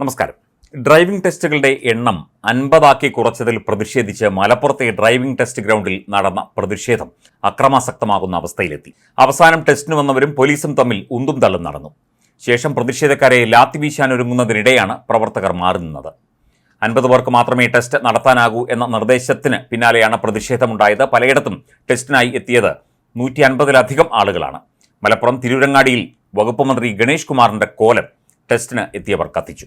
നമസ്കാരം. ഡ്രൈവിംഗ് ടെസ്റ്റുകളുടെ എണ്ണം അൻപതാക്കി കുറച്ചതിൽ പ്രതിഷേധിച്ച് മലപ്പുറത്തെ ഡ്രൈവിംഗ് ടെസ്റ്റ് ഗ്രൗണ്ടിൽ നടന്ന പ്രതിഷേധം അക്രമാസക്തമാകുന്ന അവസ്ഥയിലെത്തി. അവസാനം ടെസ്റ്റിന് വന്നവരും പോലീസും തമ്മിൽ ഉന്തും തള്ളും നടന്നു. ശേഷം പ്രതിഷേധക്കാരെ ലാത്തി വീശാൻ വീശാനൊരുങ്ങുന്നതിനിടെയാണ് പ്രവർത്തകർ മാറി നിന്നത്. അൻപത് പേർക്ക് മാത്രമേ ടെസ്റ്റ് നടത്താനാകൂ എന്ന നിർദ്ദേശത്തിന് പിന്നാലെയാണ് പ്രതിഷേധമുണ്ടായത്. പലയിടത്തും ടെസ്റ്റിനായി എത്തിയത് നൂറ്റി അൻപതിലധികം ആളുകളാണ്. മലപ്പുറം തിരൂരങ്ങാടിയിൽ വകുപ്പ് മന്ത്രി ഗണേഷ് കുമാറിന്റെ കോലം ടെസ്റ്റിന് എത്തിയവർ കത്തിച്ചു.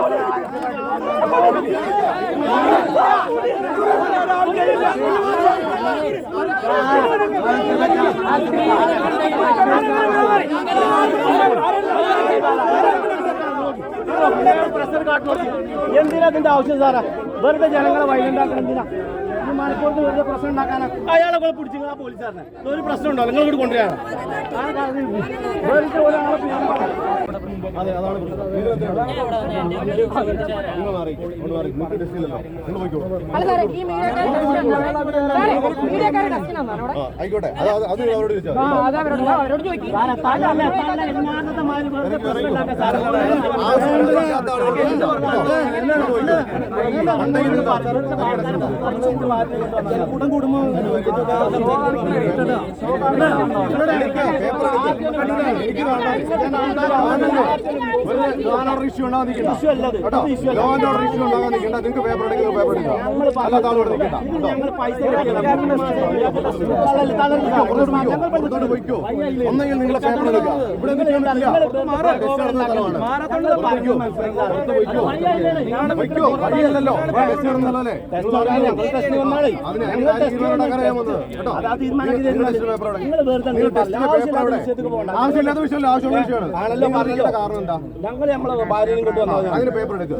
ప్రశ్న కాట్లోకి ఏం తినా తింటే అవసరం సారా బరితే జనంగా వైద్యం దాకా അയാളെ കൂടെ പിടിച്ചു ആ പോലീസുകാരനെ ഒരു പ്രശ്നം ഉണ്ടോ നിങ്ങൾ ഇവിടെ കൊണ്ടുവരാണ് അതെ അതാണ് ആയിക്കോട്ടെ അത് അവരോട് ഉണ്ടാക്കാൻ സാറേ ഇഷ്യൂ കേട്ടോ ലോ ആൻഡ് ഓർഡർ ഇഷ്യൂ ഉണ്ടാകാൻ നിങ്ങൾക്ക് പേപ്പർ എടുക്കുക പേപ്പർ എടുക്കുക അല്ലാത്ത ആളോട് നിൽക്കണ്ട പുറത്തോട്ട് പോയിക്കോ ഒന്നെങ്കിൽ നിങ്ങളെ പേപ്പർ എടുക്കുക ഇവിടെ പുറത്ത് പോയിക്കോ വയ്ക്കോ അവിടെ. ആവശ്യമില്ലാത്ത വിഷയമല്ല. ആവശ്യമുള്ള വിഷയമാണ്. പറഞ്ഞല്ലോ. കാരണം എന്താ? ഞങ്ങൾ നമ്മളെ ഭാര്യയും കൊണ്ട് വന്നത് അതിന് പേപ്പർ എടുക്കുക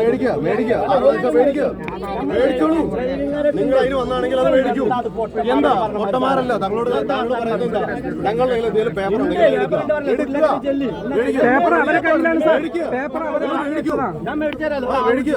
മേടിക്കുക മേടിക്കുക. മേടിക്കുക മേടിച്ചോളൂ. നിങ്ങൾ അതിന് വന്നാണെങ്കിൽ അത് മേടിക്കൂ. എന്താ? പൊട്ടന്മാരല്ല. തങ്ങളോട് താങ്കൾ പറയുന്നത് ഞങ്ങളുടെ കയ്യിൽ എന്തെങ്കിലും പേപ്പർ ഉണ്ടെങ്കിൽ എടുക്കുക. മേടിക്കുക. പേപ്പർ അവരെ കയ്യിലാണ് പേപ്പർ മേടിക്കൂ ഞാൻ മേടിച്ചാലോ ആ മേടിക്കുക.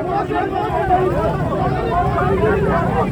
Thank you.